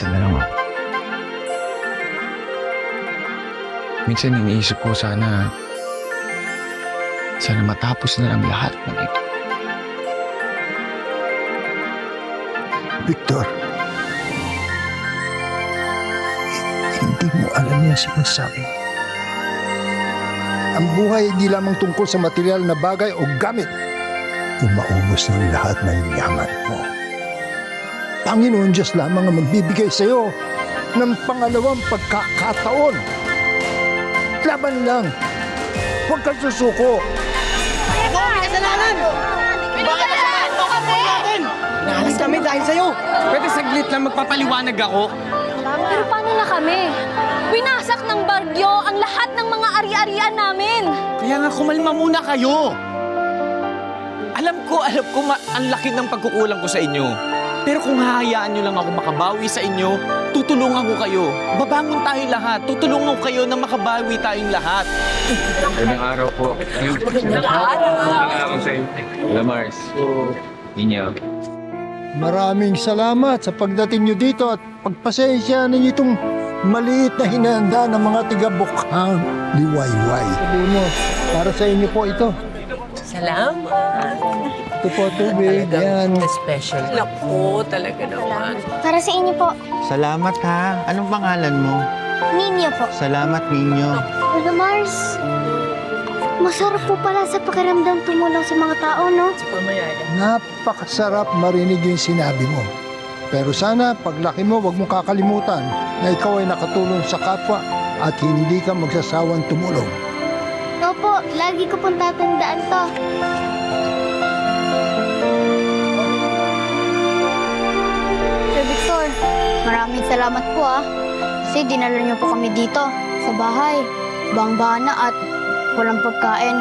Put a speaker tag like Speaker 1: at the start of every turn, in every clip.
Speaker 1: mag-isa na lang ako. Minsan iniisip ko sana, sana matapos na lang lahat ng ito.
Speaker 2: Victor, hindi mo alam yung sinasabi. Ang buhay hindi lamang tungkol sa material na bagay o gamit. Kung maubos ng lahat ng yaman mo. Panginoon Diyos lamang ang magbibigay sa iyo ng pangalawang pagkakataon. Laban lang. Huwag kang susuko.
Speaker 3: Naalis kami dahil sa'yo.
Speaker 4: Pwede saglit lang magpapaliwanag ako.
Speaker 5: Pero paano na kami? Winasak ng bagyo ang lahat ng mga ari-arian namin.
Speaker 4: Kaya nga kumalma muna kayo. Alam ko, alam ko, ma- ang laki ng pagkukulang ko sa inyo. Pero kung hahayaan nyo lang ako makabawi sa inyo, tutulungan ko kayo. Babangon tayo lahat. Tutulungan ko kayo na makabawi tayong lahat.
Speaker 1: Magandang araw po. Magandang araw sa inyo. Hello, Mars. Inyo.
Speaker 2: Maraming salamat sa pagdating nyo dito at pagpasensya ninyo itong maliit na hinanda ng mga tiga-bukhang liwayway. Sabi mo, para sa inyo po ito.
Speaker 3: Salamat.
Speaker 2: Ito po tubig. Yan.
Speaker 3: special. Naku, talaga naman.
Speaker 5: Para sa inyo po,
Speaker 6: Salamat ha. Anong pangalan mo?
Speaker 5: ninyo po.
Speaker 6: Salamat ninyo.
Speaker 5: Lolo Mars, masarap po pala sa pakiramdam tumulong sa mga tao, no?
Speaker 2: Napakasarap marinig yung sinabi mo. Pero sana, paglaki mo, huwag mong kakalimutan na ikaw ay nakatulong sa kapwa at hindi ka magsasawang tumulong.
Speaker 5: Opo, lagi ko pong tatandaan to. Maraming salamat po ah. Kasi dinala niyo po kami dito sa bahay. Bang-bana at walang pagkain.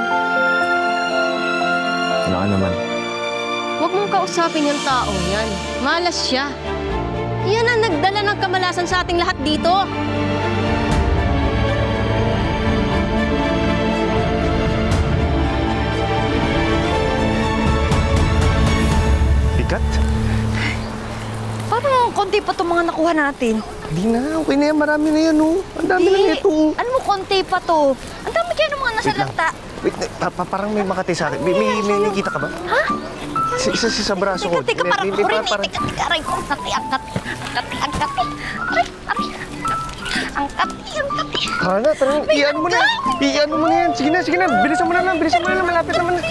Speaker 1: Ano ka naman?
Speaker 7: Huwag mong kausapin yung taong yan. Malas siya. Yan ang nagdala ng kamalasan sa ating lahat dito.
Speaker 6: Bigat?
Speaker 7: Konti pa itong mga nakuha natin.
Speaker 6: Hindi na. Okay na yan. Marami na yan oh. Ang dami na
Speaker 7: Hindi.
Speaker 6: nito.
Speaker 7: Ano mo konti pa to? Ang dami kaya ng mga nasa
Speaker 6: Wait lang.
Speaker 7: lata.
Speaker 6: Wait, na- pa, pa- parang may makati sa akin. May, may, may nakita ka ba? Ha? Isa, isa, sa braso ko.
Speaker 7: Tika,
Speaker 6: May-
Speaker 7: parang kurin.
Speaker 6: parang-
Speaker 7: Tika, tika, aray ko. Ang kati, ang kati. Ang kati, ang kati. Ay, aray. Ang kati, ang kati.
Speaker 6: Hana, tara. Iyan mo na. Iyan mo na yan. Sige na, sige na. Bilisan mo na lang. Bilisan mo na lang. Malapit naman na.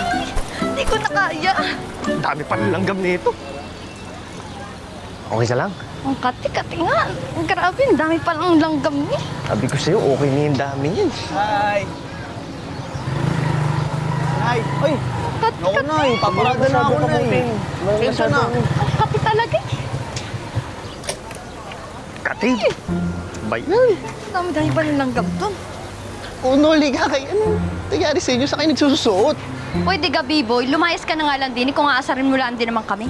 Speaker 7: Hindi ko na kaya.
Speaker 6: Ang dami pa langgam nito. Okay ka lang?
Speaker 7: Ang kati, kati nga. Grabe, ang dami palang langgam niya.
Speaker 6: Sabi ko sa'yo, okay na yung dami yan.
Speaker 4: Hi! Hi! Ay!
Speaker 7: Kati,
Speaker 6: Ako na eh. Na ako na eh. Sensya na.
Speaker 7: Ang kati talaga eh.
Speaker 6: Kati. Bayan.
Speaker 7: Ang dami-dami pa ng langgam doon.
Speaker 6: Unuli ka kay ano? Nangyari sa inyo sa kayo nagsusuot.
Speaker 7: Pwede gabi, boy. Lumayas ka na nga lang din. Kung aasarin mo lang din naman kami.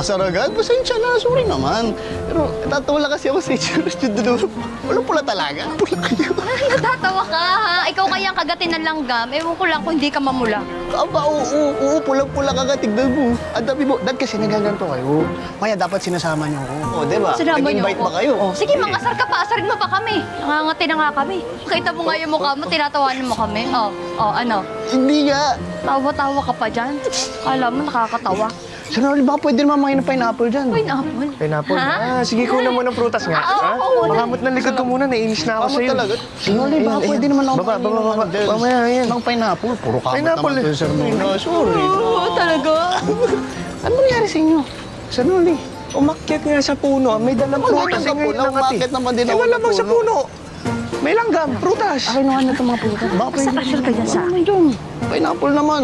Speaker 8: Asar agad? Pasensya na, sorry naman. Pero natatawa lang kasi ako sa itsura nyo doon. Walang pula talaga. Pula kayo.
Speaker 7: Ay, natatawa ka, ha? Ikaw kaya ang kagatin ng langgam. Ewan ko lang kung hindi ka mamula.
Speaker 8: Aba, oo, oo, oo pulang-pula ka tignan mo. Ang dami mo. Dad kasi nagaganto kayo. Kaya dapat sinasama niyo ako. O, di ba?
Speaker 7: Sinama niyo
Speaker 8: Nag-invite
Speaker 7: ako.
Speaker 8: ba kayo?
Speaker 7: Oh, sige, mangasar ka pa. Asarin mo pa kami. Nangangati na nga kami. Kita mo nga yung mukha mo, tinatawanan mo kami. Oh, oh, ano?
Speaker 8: Hindi nga.
Speaker 7: Tawa-tawa ka pa dyan. Kala mo, nakakatawa.
Speaker 8: Sir Rolly, baka pwede naman makain ng pineapple dyan.
Speaker 7: Pineapple.
Speaker 6: Pineapple.
Speaker 7: Ha?
Speaker 6: Ah, sige, kunan mo ng prutas nga.
Speaker 7: Ah, oo,
Speaker 6: ha?
Speaker 7: oo.
Speaker 6: Makamot na likod ko muna. Naiinis na ako
Speaker 8: Kamot
Speaker 6: sa'yo.
Speaker 8: talaga. Sir Rolly, baka
Speaker 6: Ayan,
Speaker 8: pwede
Speaker 6: ayan.
Speaker 8: naman ako
Speaker 6: Baba,
Speaker 8: makain
Speaker 6: baba,
Speaker 8: ng
Speaker 6: baba.
Speaker 8: ano dyan.
Speaker 6: Mamaya, ayan.
Speaker 8: Ng pineapple. Puro kamot
Speaker 6: Pineapple
Speaker 8: naman
Speaker 6: eh.
Speaker 8: to, Sir. No, sorry.
Speaker 7: Oo, talaga.
Speaker 8: Ano nangyari sa inyo?
Speaker 6: Sir Noli, umakyat nga sa puno. May dalang
Speaker 8: Ano
Speaker 6: prutas.
Speaker 8: ka
Speaker 6: eh, ngayon
Speaker 8: puno?
Speaker 6: ati.
Speaker 8: Umakyat naman din
Speaker 6: Eh,
Speaker 8: ako
Speaker 6: wala
Speaker 8: ng
Speaker 6: bang sa
Speaker 8: puno.
Speaker 6: May langgam, prutas.
Speaker 8: Akin na itong mga puto. Baka pwede.
Speaker 7: Sa ka dyan sa...
Speaker 8: Ano yun? Pineapple naman.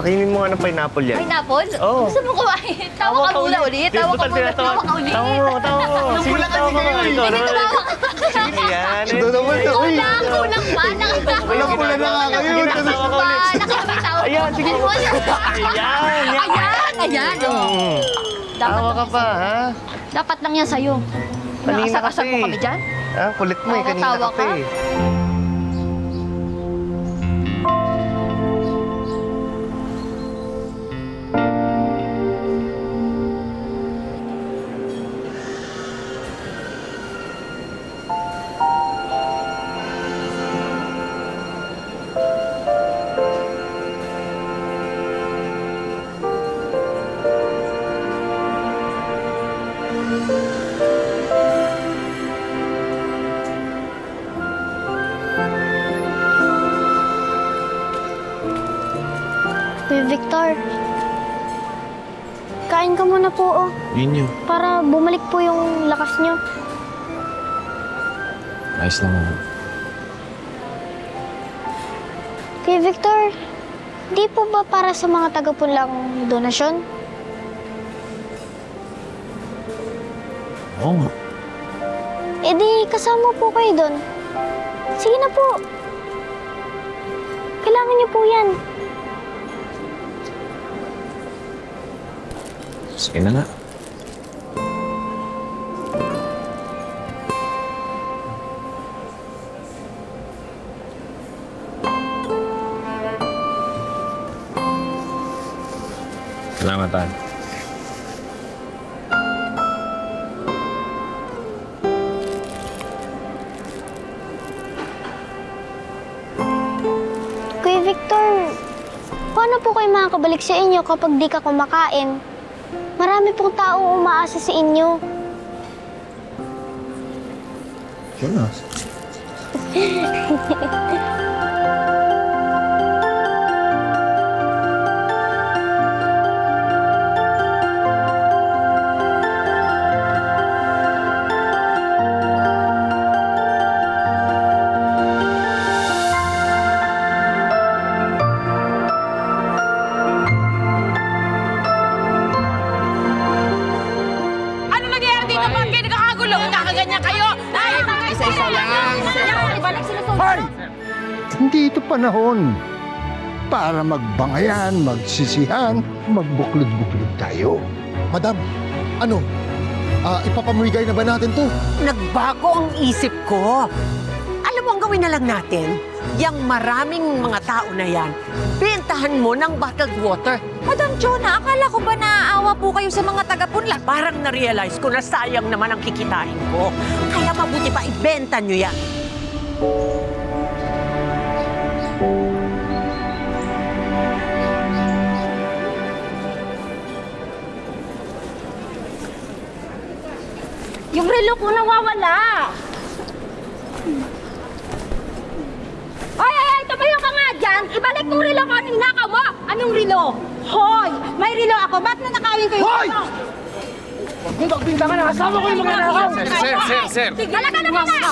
Speaker 6: Pakinin mo nga ng pineapple yan.
Speaker 7: Pineapple?
Speaker 6: Oo.
Speaker 7: Gusto mo kumain? Tawa ka muna ulit. Tawa ka muna. Tawa ka ulit.
Speaker 6: Tawa mo, tawa mo. Sige, tawa ka.
Speaker 8: eh.
Speaker 6: Ikaw naman. Sige, yan.
Speaker 8: Ito naman.
Speaker 7: Kulang, kulang pa.
Speaker 8: Walang pula na nga kayo.
Speaker 6: Tawa ka ulit.
Speaker 7: Nakakabitaw.
Speaker 6: Ayan, sige. Ayan, yan.
Speaker 7: Ayan, ayan. oh. Dapat
Speaker 6: Tawa ka pa, ha?
Speaker 7: Dapat lang yan sa'yo.
Speaker 6: Kanina kasi.
Speaker 7: mo kami dyan?
Speaker 6: Ah, kulit mo eh. Kanina
Speaker 7: Tawa-tawa
Speaker 6: ka pa
Speaker 7: ka?
Speaker 6: Eh.
Speaker 5: Victor. Kain ka muna po, oh.
Speaker 4: Yun yun.
Speaker 5: Para bumalik po yung lakas nyo.
Speaker 4: Ayos lang ako.
Speaker 5: Kuya Victor, di po ba para sa mga tagapulang donasyon?
Speaker 4: Oo nga.
Speaker 5: E di, kasama po kayo doon. Sige na po. Kailangan niyo po yan.
Speaker 4: Sige na nga. Salamat, Tan.
Speaker 5: Kuya Victor, paano po kayo makakabalik sa inyo kapag di ka kumakain? Marami pong taong umaasa sa inyo.
Speaker 2: Yun panahon para magbangayan, magsisihan, magbuklod-buklod tayo.
Speaker 9: Madam, ano? Ah, ipapamigay na ba natin to?
Speaker 3: Nagbago ang isip ko. Alam mo, ang gawin na lang natin, yung maraming mga tao na yan, bentahan mo ng bottled water.
Speaker 10: Madam Jonah, akala ko ba naaawa po kayo sa mga taga-punlat?
Speaker 3: Parang na-realize ko na sayang naman ang kikitain ko. Kaya mabuti pa ibenta nyo yan.
Speaker 7: Yung relo ko nawawala. Ay, ay, ay, tumayo ka nga dyan. Ibalik mo relo ko anong nakaw mo. Anong relo? Hoy, may relo ako. Ba't nanakawin ko yung
Speaker 2: Hoy!
Speaker 7: relo?
Speaker 1: Sir, sir, sir.
Speaker 7: Talaga naman na!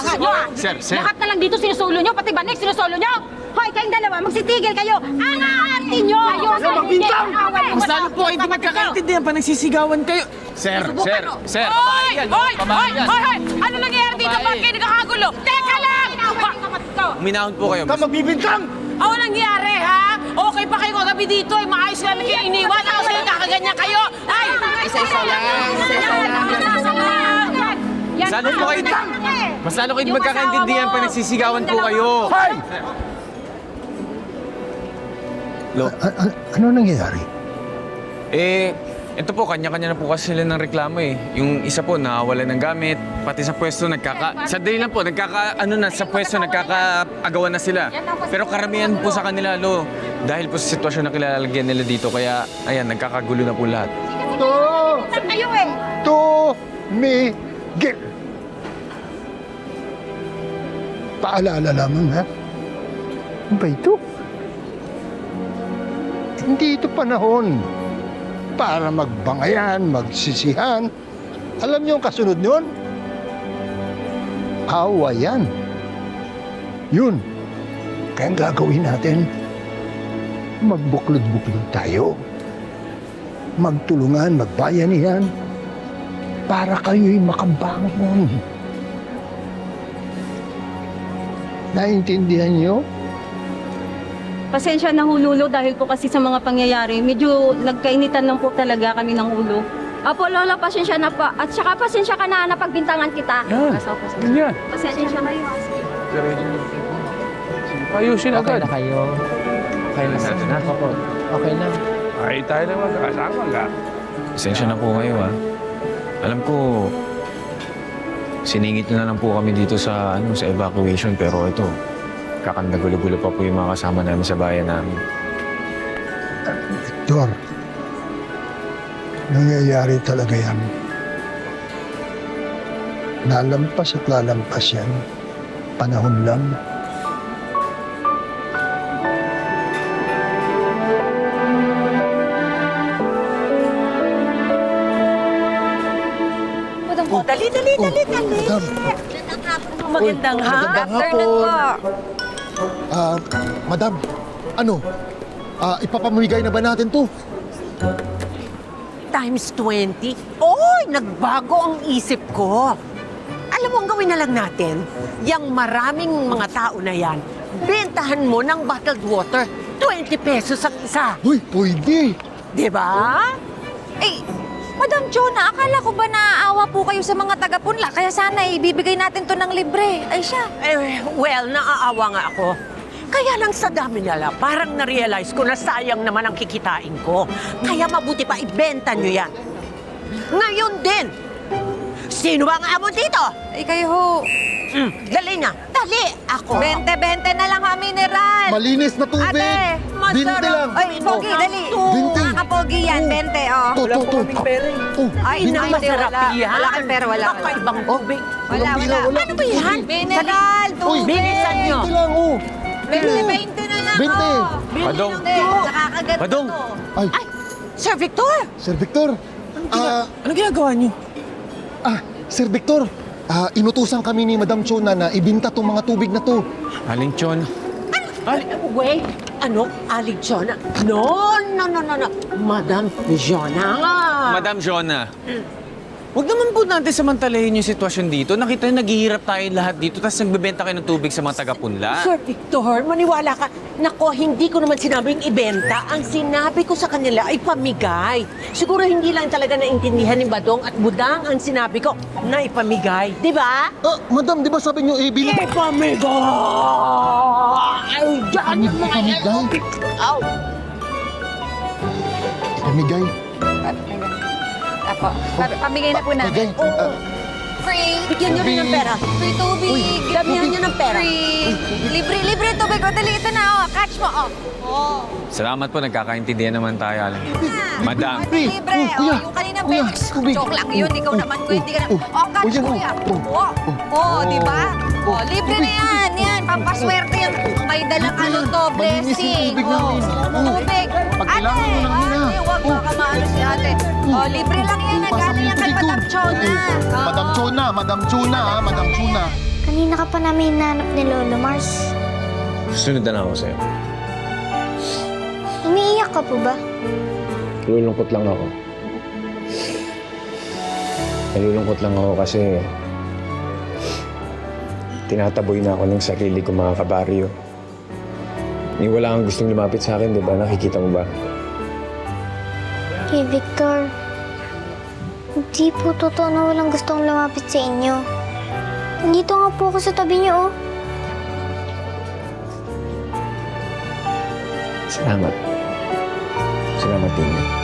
Speaker 1: Sir, sir.
Speaker 7: Lahat na lang dito sinusulo nyo, pati banig sinusulo nyo. Hoy, kayong dalawa, magsitigil kayo. Ang aarti nyo! Ayun, magbintang!
Speaker 4: Mas lalo po kayo hindi magkakaintindihan pa nagsisigawan kayo.
Speaker 1: Sir, sir, sir.
Speaker 3: Hoy!
Speaker 1: Yan,
Speaker 3: Hoy!
Speaker 1: babae
Speaker 3: Hoy!
Speaker 1: yan.
Speaker 3: Hoy! Hoy! Ano nangyayari dito?
Speaker 1: Babae.
Speaker 3: Bakit kayo nagkakagulo? Teka lang!
Speaker 4: Uminahon po kayo.
Speaker 9: Ka magbibintang!
Speaker 3: Ano nangyayari, ha? Okay pa kayo kagabi dito, eh. Maayos lang kayo iniwan. Tapos kayo kakaganyan kayo. Ay! Isa-isa lang. Isa-isa lang.
Speaker 4: Mas lalo po kayo Mas lalo kayo magkakaintindihan pa nagsisigawan po kayo.
Speaker 2: Hoy!
Speaker 4: Lo,
Speaker 2: A- a- ano nangyayari?
Speaker 4: eh, ito po, kanya-kanya na po kasi sila ng reklamo eh. Yung isa po, nakawala ng gamit. Pati sa pwesto, nagkaka... Sa day lang po, nagkaka... Ano na, sa pwesto, nagkakaagawan na sila. Pero karamihan po sa kanila, lo. Dahil po sa sitwasyon na kilalagyan nila dito, kaya, ayan, nagkakagulo na po lahat.
Speaker 2: To!
Speaker 7: kayo eh.
Speaker 2: Tumigil! Paalala lamang, ha? Ano ba ito? Hindi ito panahon para magbangayan, magsisihan. Alam niyo ang kasunod nun? Awayan. Yun. Kaya ang gagawin natin, magbuklod-buklod tayo. Magtulungan, magbayanihan, para kayo'y makabangon. Naintindihan niyo?
Speaker 7: Pasensya na hululo dahil po kasi sa mga pangyayari. Medyo nagkainitan lang po talaga kami ng ulo. Apo, Lola, pasensya na pa. At saka pasensya ka na napagbintangan kita.
Speaker 1: Yan. Ganyan.
Speaker 7: Pasensya na
Speaker 1: Ayusin agad.
Speaker 3: kayo. Okay na sa Okay na.
Speaker 1: Ay, tayo na magkakasama ka.
Speaker 4: Pasensya na po kayo, ha. Alam ko, siningit na lang po kami dito sa, ano, sa evacuation, pero ito, nagkakang nagulo-gulo pa po yung mga kasama namin sa bayan namin.
Speaker 2: Victor, nangyayari talaga yan. Lalampas at lalampas yan. Panahon lang.
Speaker 3: Madam po, dali, dali, dali,
Speaker 2: dali.
Speaker 3: Magandang hapon po,
Speaker 2: magandang
Speaker 10: hapon. Magandang
Speaker 2: hapon. Po. Ah, madam, ano? Ah, ipapamigay na ba natin to?
Speaker 3: Times 20? Oy, nagbago ang isip ko. Alam mo, ang gawin na lang natin, yung maraming mga tao na yan, bentahan mo ng bottled water, 20 pesos ang isa.
Speaker 2: Uy, pwede.
Speaker 3: Di ba?
Speaker 10: Eh, Madam Jonah, akala ko ba naaawa po kayo sa mga taga-punla? Kaya sana ibibigay natin to ng libre. Ay siya.
Speaker 3: Eh, well, naaawa nga ako. Kaya lang sa dami nila, parang na-realize ko na sayang naman ang kikitain ko. Kaya mabuti pa ibenta nyo yan. Ngayon din, sino ba ang amo dito?
Speaker 10: Ay kayo ho.
Speaker 3: Mm, dali na, dali ako.
Speaker 10: 20-20 na lang ha, mineral.
Speaker 2: Malinis na tubig.
Speaker 10: Ate,
Speaker 2: Binti lang.
Speaker 10: Ay, Pogi, dali.
Speaker 2: Binti.
Speaker 10: Nakaka-pogi yan, 20, oh.
Speaker 2: To, to, to. Oh,
Speaker 3: Ay,
Speaker 2: binti
Speaker 3: na,
Speaker 2: lang.
Speaker 3: masarap
Speaker 10: wala.
Speaker 3: yan.
Speaker 10: Wala kang pera, wala, wala.
Speaker 3: Kakaibang tubig.
Speaker 10: Wala,
Speaker 2: Walang
Speaker 10: wala.
Speaker 2: pila, wala.
Speaker 3: Ano ba yan?
Speaker 10: Mineral,
Speaker 2: Uy,
Speaker 10: tubig.
Speaker 3: Bilisan nyo.
Speaker 2: Binti lang, oh.
Speaker 10: 20-20 na lang,
Speaker 2: 20.
Speaker 10: oh.
Speaker 4: Padong.
Speaker 10: Hindi, nakakagat
Speaker 4: Padong.
Speaker 10: to.
Speaker 2: Ay,
Speaker 3: Ay, Sir Victor!
Speaker 2: Sir Victor. Ah,
Speaker 4: Ano ginagawa niyo?
Speaker 2: ah, Sir Victor. Ah, inutusan kami ni Madam Chona na ibinta tong mga tubig na to.
Speaker 4: Aling Chon.
Speaker 3: Wait, ano? Aling Jona? No, no, no, no, no. Madam Jona.
Speaker 4: Madam Jonah. Huwag naman po natin samantalahin yung sitwasyon dito. Nakita niyo, naghihirap tayo lahat dito, tapos nagbebenta kayo ng tubig sa mga taga-punla.
Speaker 3: Sir Victor, maniwala ka. Nako, hindi ko naman sinabing ibenta. Ang sinabi ko sa kanila ay pamigay. Siguro hindi lang talaga naintindihan ni Badong at Budang ang sinabi ko na ipamigay. Di ba?
Speaker 2: Ah, Madam, di ba sabi niyo ibili?
Speaker 3: Ipamigay! Ay, dyan yung mga
Speaker 2: Ipamigay?
Speaker 3: Aw!
Speaker 2: Pamigay.
Speaker 10: Apo, pa- pamigay na po natin.
Speaker 2: Pamigay. Ah,
Speaker 10: Free.
Speaker 3: Bigyan nyo rin ng pera.
Speaker 10: Free tubig.
Speaker 3: Damihan nyo ng pera.
Speaker 10: Free. Libre, libre tubig. O, dali, ito na, oh. Catch mo, oh. Oh.
Speaker 4: Salamat po, nagkakaintindihan naman tayo, Aling. Madam.
Speaker 2: Free.
Speaker 10: Libre.
Speaker 2: Oh,
Speaker 10: Oh,
Speaker 2: kuya.
Speaker 10: yung kanina
Speaker 2: Kuya,
Speaker 10: Felix.
Speaker 2: tubig.
Speaker 10: Joke lang yun. Ikaw
Speaker 2: Oh,
Speaker 10: naman,
Speaker 2: oh,
Speaker 10: kuya. Hindi ka na.
Speaker 2: oh,
Speaker 10: Oh, catch kuya.
Speaker 2: oh,
Speaker 10: Oh, oh, di ba? Oh, libre na yan. Yan, pampaswerte yan. May dalang ano to,
Speaker 2: Malinis yung
Speaker 10: blessing.
Speaker 2: tubig
Speaker 10: Oh,
Speaker 2: namin.
Speaker 10: Tubig.
Speaker 2: Pag kailangan mo ng hina.
Speaker 10: Baka maano si ate. Oh, libre lang yan. Nagaling
Speaker 2: yung
Speaker 10: yan kay Madam. Chona. Oh.
Speaker 2: Madam Chona, Madam Chona, ha, Madam Chona.
Speaker 5: Kanina ka pa namin hinanap ni Lolo Mars.
Speaker 1: Sunod na lang ako sa'yo.
Speaker 5: Umiiyak ka po ba?
Speaker 1: Nalulungkot lang ako. Nalulungkot lang ako kasi tinataboy na ako ng sarili ko mga kabaryo. Ni wala kang gustong lumapit sa akin, di ba? Nakikita mo ba?
Speaker 5: Hey, Victor. Hindi po totoo na walang gustong lumapit sa inyo. Nandito nga po ako sa tabi niyo, oh.
Speaker 1: Salamat. Salamat din.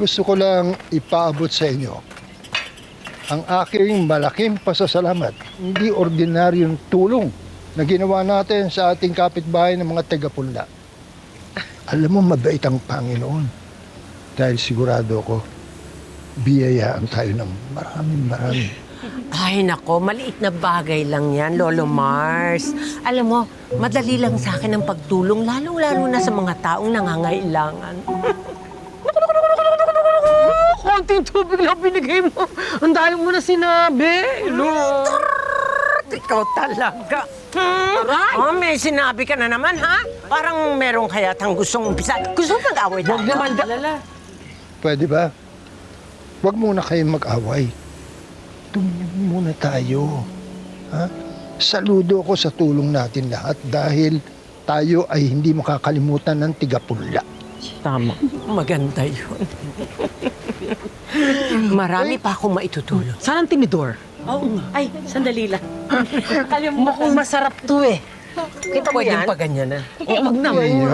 Speaker 2: Gusto ko lang ipaabot sa inyo ang aking malaking pasasalamat. Hindi ordinaryong tulong na ginawa natin sa ating kapitbahay ng mga taga-punla. Alam mo, mabait ang Panginoon. Dahil sigurado ko, biyayaan tayo ng maraming maraming
Speaker 3: Ay, nako, maliit na bagay lang yan, Lolo Mars. Alam mo, madali lang sa akin ang pagtulong, lalong-lalo na sa mga taong nangangailangan. Konting tubig lang binigay mo. Ang dahil mo na sinabi. No. Ikaw talaga. Hmm? Oh, may sinabi ka na naman, ha? Parang meron kaya tang gustong umpisa. Gusto mo mag-away tayo? Huwag naman.
Speaker 2: Pwede ba? Huwag muna kayong mag-away. Tumulong muna tayo. Ha? Saludo ako sa tulong natin lahat dahil tayo ay hindi makakalimutan ng tigapunla.
Speaker 3: Tama. Maganda yun. Marami pa akong maitutulong.
Speaker 11: Saan ang tinidor?
Speaker 3: Oo nga. Ay, sandali lang. Kung masarap to eh. Kita mo yan? pa ganyan na.
Speaker 11: Huwag na.
Speaker 2: Ninyo?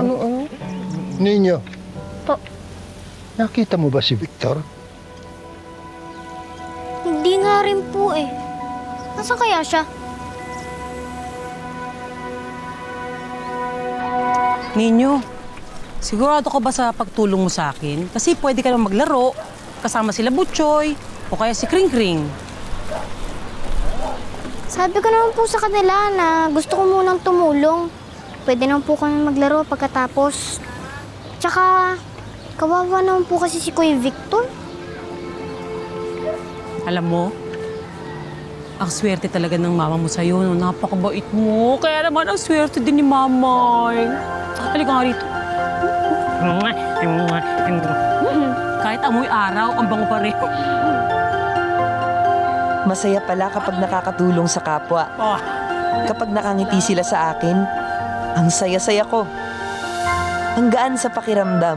Speaker 2: Ninyo?
Speaker 5: Po.
Speaker 2: Nakita mo ba si Victor?
Speaker 5: Hindi nga rin po eh. Nasaan kaya siya?
Speaker 11: Ninyo, sigurado ka ba sa pagtulong mo sa akin? Kasi pwede ka naman maglaro, kasama sila Butchoy, o kaya si Kring Kring.
Speaker 5: Sabi ko naman po sa kanila na gusto ko munang tumulong. Pwede naman po kami maglaro pagkatapos. Tsaka, kawawa naman po kasi si Kuya Victor.
Speaker 11: Alam mo, ang swerte talaga ng mama mo sa'yo. No? Napakabait mo. Kaya naman ang swerte din ni mamay. Halika nga rito. Kahit amoy araw, ang bango pa rin.
Speaker 12: Masaya pala kapag nakakatulong sa kapwa.
Speaker 11: Oh.
Speaker 12: Kapag nakangiti sila sa akin, ang saya-saya ko. Ang gaan sa pakiramdam.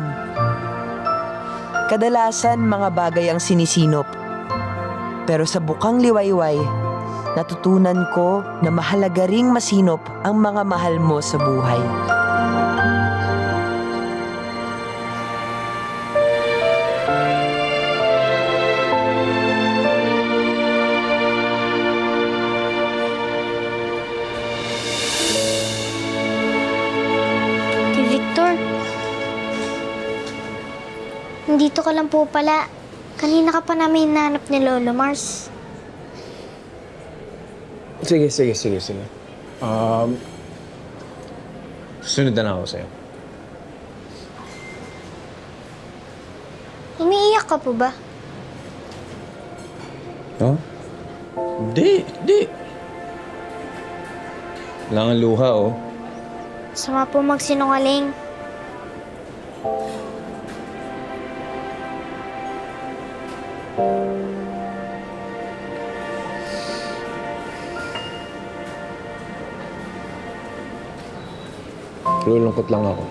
Speaker 12: Kadalasan mga bagay ang sinisinop. Pero sa bukang liwayway, natutunan ko na mahalaga ring masinop ang mga mahal mo sa buhay.
Speaker 5: Nandito ka lang po pala. Kanina ka pa namin hinahanap ni Lolo Mars.
Speaker 1: Sige, sige, sige, sige. Um, sunod na ako sa'yo.
Speaker 5: Umiiyak ka po ba?
Speaker 1: No? Hindi, hindi. Wala kang luha, oh.
Speaker 5: Sama po magsinungaling.
Speaker 1: Nalulungkot lang ako.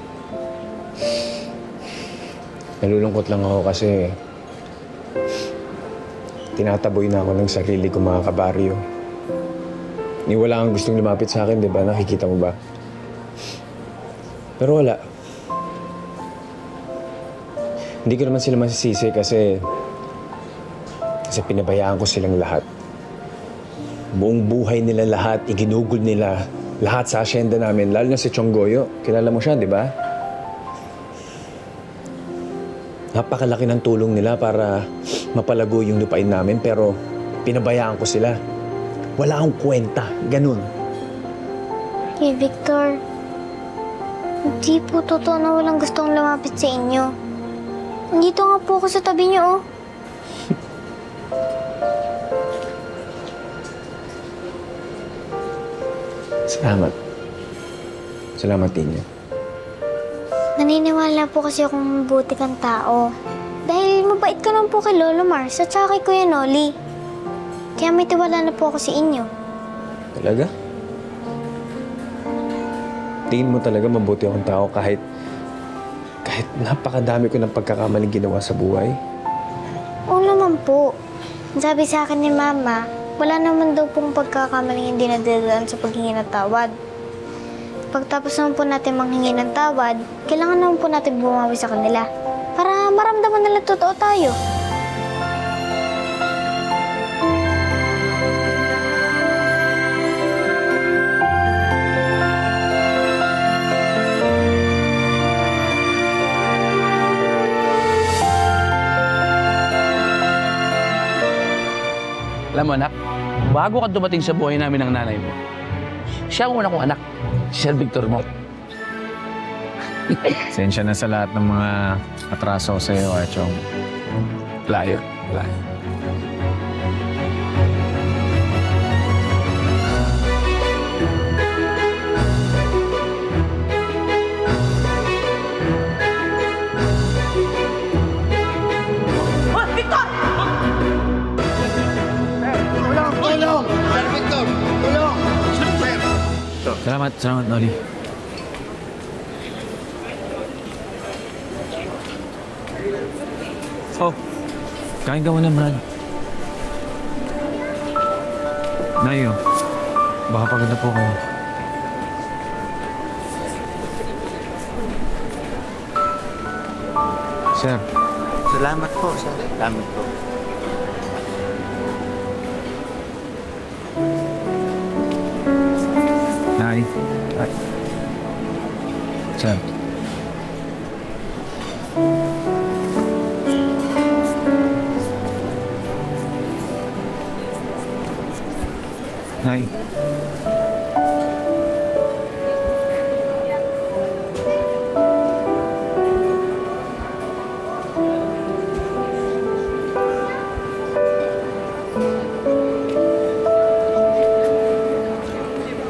Speaker 1: Nalulungkot lang ako kasi tinataboy na ako ng sarili ko mga kabaryo. Ni wala kang gustong lumapit sa akin, di ba? Nakikita mo ba? Pero wala. Hindi ko naman sila masisisi kasi kasi pinabayaan ko silang lahat. Buong buhay nila lahat, iginugol nila lahat sa asyenda namin, lalo na si Chonggoyo. Kilala mo siya, di ba? Napakalaki ng tulong nila para mapalago yung lupain namin, pero pinabayaan ko sila. Wala akong kwenta. Ganun.
Speaker 5: Kay Victor, hindi po totoo na walang gustong lumapit sa inyo. Nandito nga po ako sa tabi niyo, oh.
Speaker 1: Salamat. Salamat din niyo.
Speaker 5: Naniniwala po kasi akong mabuti kang tao. Dahil mabait ka naman po kay Lolo Mars at saka kay Kuya Noli. Kaya may tiwala na po ako sa inyo.
Speaker 1: Talaga? Tingin mo talaga mabuti akong tao kahit kahit napakadami ko ng pagkakamaling ginawa sa buhay?
Speaker 5: Oo naman po. Sabi sa akin ni Mama, wala naman daw pong pagkakamaling hindi nadadaan sa paghingi ng tawad. Pagtapos naman po natin manghingi ng tawad, kailangan naman po natin bumawi sa kanila. Para maramdaman nila totoo tayo.
Speaker 13: Alam mo anak, bago ka dumating sa buhay namin ng nanay mo, siya ang una kong anak, si Sir Victor mo.
Speaker 1: Sensya na sa lahat ng mga atraso sa'yo, Achong.
Speaker 13: Layo. Layo. Salamat, salamat, Noli. Oh, kain ka muna, Brad.
Speaker 1: Nayo, baka pagod na po kayo. Sir,
Speaker 6: Salamat po, sir. Salamat po.
Speaker 1: Sir. Nay.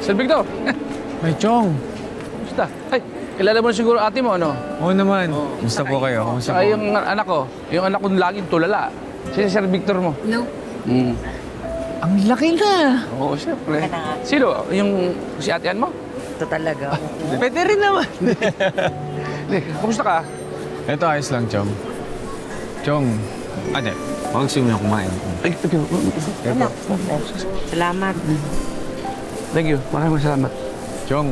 Speaker 13: Sir Victor!
Speaker 1: Ay, Chong.
Speaker 13: Kilala mo na siguro ate mo, ano?
Speaker 1: Oo naman. Kumusta po kayo? Kumusta po?
Speaker 13: Ay, yung anak ko. Yung anak ko laging tulala. Si Sir Victor mo.
Speaker 14: Hello?
Speaker 13: Mm.
Speaker 1: Ang laki na.
Speaker 13: Oo, siyempre. Sino? Yung si ate Ann mo?
Speaker 15: Ito talaga.
Speaker 1: Pwede rin naman.
Speaker 13: Hindi, kumusta ka?
Speaker 1: Ito, ayos lang, Chong. Chong, ate, huwag siya muna kumain.
Speaker 13: Ay, thank you.
Speaker 15: Salamat.
Speaker 13: Thank you. Maraming salamat.
Speaker 1: Chong,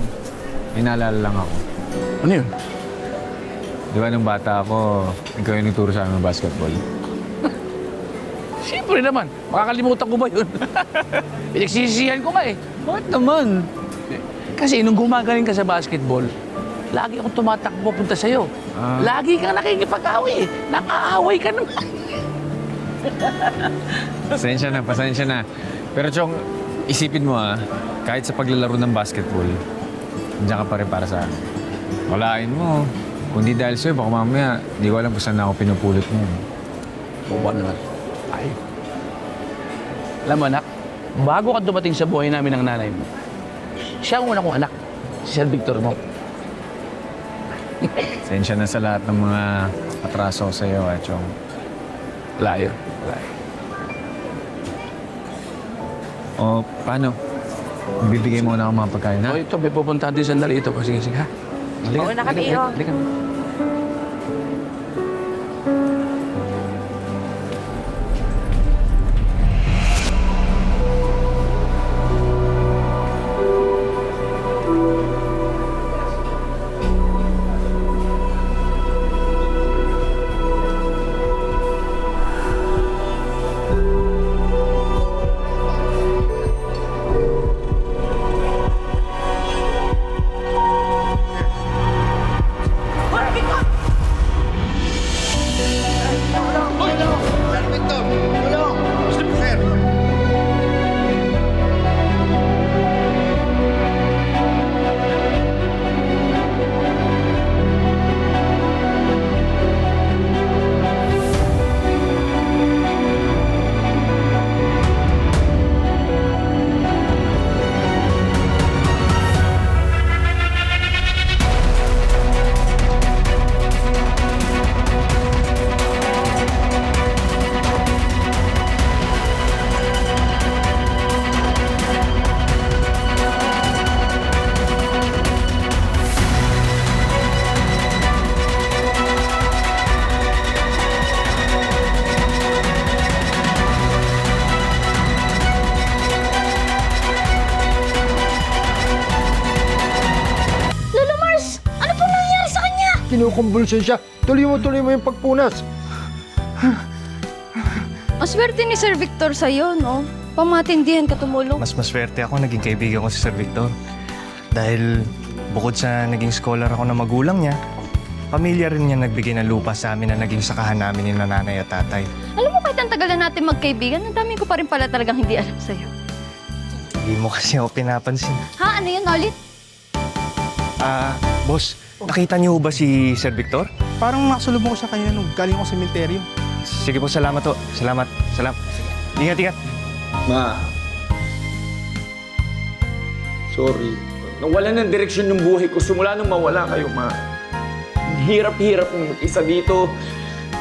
Speaker 1: may naalala lang ako.
Speaker 13: Ano yun?
Speaker 1: Di ba nung bata ako, ikaw yung nagturo sa amin ng basketball?
Speaker 13: Siyempre naman. Makakalimutan ko ba yun? Pinagsisisihan ko nga eh.
Speaker 1: Bakit naman?
Speaker 13: Kasi nung gumagaling ka sa basketball, lagi akong tumatakbo punta sa'yo.
Speaker 1: Ah.
Speaker 13: Lagi kang nakikipag-away eh. Nakaaway ka naman.
Speaker 1: Pasensya na, pasensya na. Pero Chong, isipin mo ah, kahit sa paglalaro ng basketball, nandiyan ka pa rin para sa akin. Walain mo. Kung di dahil sa'yo, baka mamaya, di ko alam kung saan ako pinupulot mo.
Speaker 13: Boba naman. Ay. Alam mo, anak, bago ka dumating sa buhay namin ng nanay mo, siya ang una kong anak, si Sir Victor mo.
Speaker 1: Pasensya na sa lahat ng mga atraso sa'yo, ah, Chong.
Speaker 13: Layo. Layo.
Speaker 1: O, paano? Bibigay mo na ako mga pagkain, ha?
Speaker 13: Oh, ito, may pupuntahan din sandali ito. Sige, sige, ha? Halika,
Speaker 15: Oo, na kami,
Speaker 13: halika,
Speaker 15: oh.
Speaker 13: halika.
Speaker 16: Kanya?
Speaker 2: Kinukumbulsyon siya. Tuloy mo, tuloy mo yung pagpunas.
Speaker 7: Ang swerte ni Sir Victor sa'yo, no? Pamatindihan ka tumulong.
Speaker 6: Mas maswerte ako naging kaibigan ko si Sir Victor. Dahil bukod sa naging scholar ako na magulang niya, Pamilya rin niya nagbigay ng lupa sa amin na naging sakahan namin ni nanay at tatay.
Speaker 7: Alam mo, kahit ang tagal na natin magkaibigan, ang dami ko pa rin pala talagang hindi alam sa'yo.
Speaker 6: Hindi mo kasi ako pinapansin.
Speaker 7: Ha? Ano yun ulit?
Speaker 6: Ah, boss, nakita niyo ba si Sir Victor?
Speaker 17: Parang nakasulubong ko siya kanina nung galing ako sa sementeryo.
Speaker 6: Sige po, salamat to. Salamat. Salamat. Ingat, ingat.
Speaker 1: Ma. Sorry. Nawala ng direksyon yung buhay ko simula nung mawala kayo, ma. Hirap-hirap ng isa dito.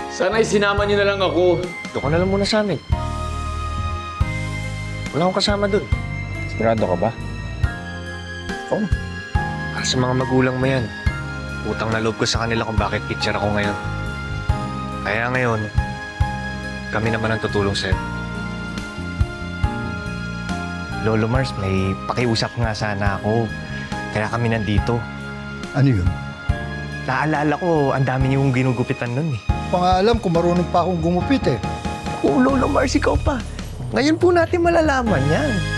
Speaker 1: Sana isinama niyo na lang ako.
Speaker 6: Doon ka na lang muna sa amin. Wala akong kasama doon.
Speaker 18: Sigurado ka ba?
Speaker 6: Para sa mga magulang mo yan. Utang na loob ko sa kanila kung bakit teacher ako ngayon. Kaya ngayon, kami naman ang tutulong sa'yo. Lolo Mars, may pakiusap nga sana ako. Kaya kami nandito.
Speaker 2: Ano yun?
Speaker 6: Naalala ko, ang dami niyong ginugupitan nun eh.
Speaker 2: Pangaalam kung marunong pa akong gumupit eh.
Speaker 6: Oo, Lolo Mars, ikaw pa. Ngayon po natin malalaman yan.